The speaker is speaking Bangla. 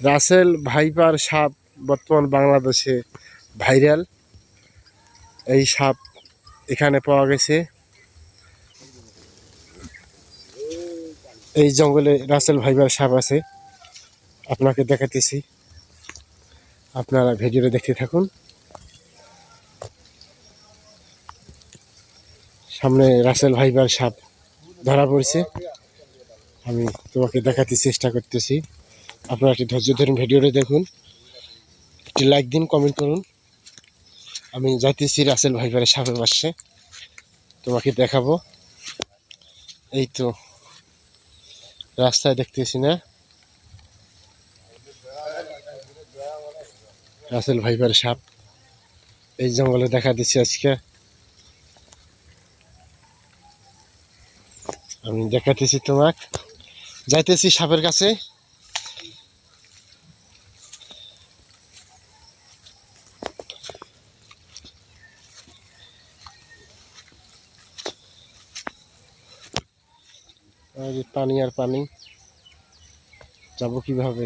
রাসেল ভাইপার সাপ বর্তমান বাংলাদেশে ভাইরাল। এই সাপ এখানে পাওয়া গেছে। এই জঙ্গলে রাসেল ভাইপার সাপ আছে। আপনাকে দেখাতেছি আপনারা ভিডিওটা দেখতে থাকুন। সামনে রাসেল ভাইবার সাপ ধরা পড়ছে। আমি তোমাকে দেখাতে চেষ্টা করতেছি। আপনারা একটি ধৈর্য ধরুন ভিডিওটা দেখুন। একটি লাইক দিন কমেন্ট করুন। আমি যাইতেছি রাসেল ভাইপারের সাপের পাশে তোমাকে দেখাবো। এই তো, রাস্তায় দেখতেছি না। রাসেল ভাইপার সাপ। এই জঙ্গলে দেখা দিচ্ছি আজকে। আমি দেখাতেছি তোমাক। যাইতেছি সাপের কাছে। আর এই পানি আর পানি যাব কিভাবে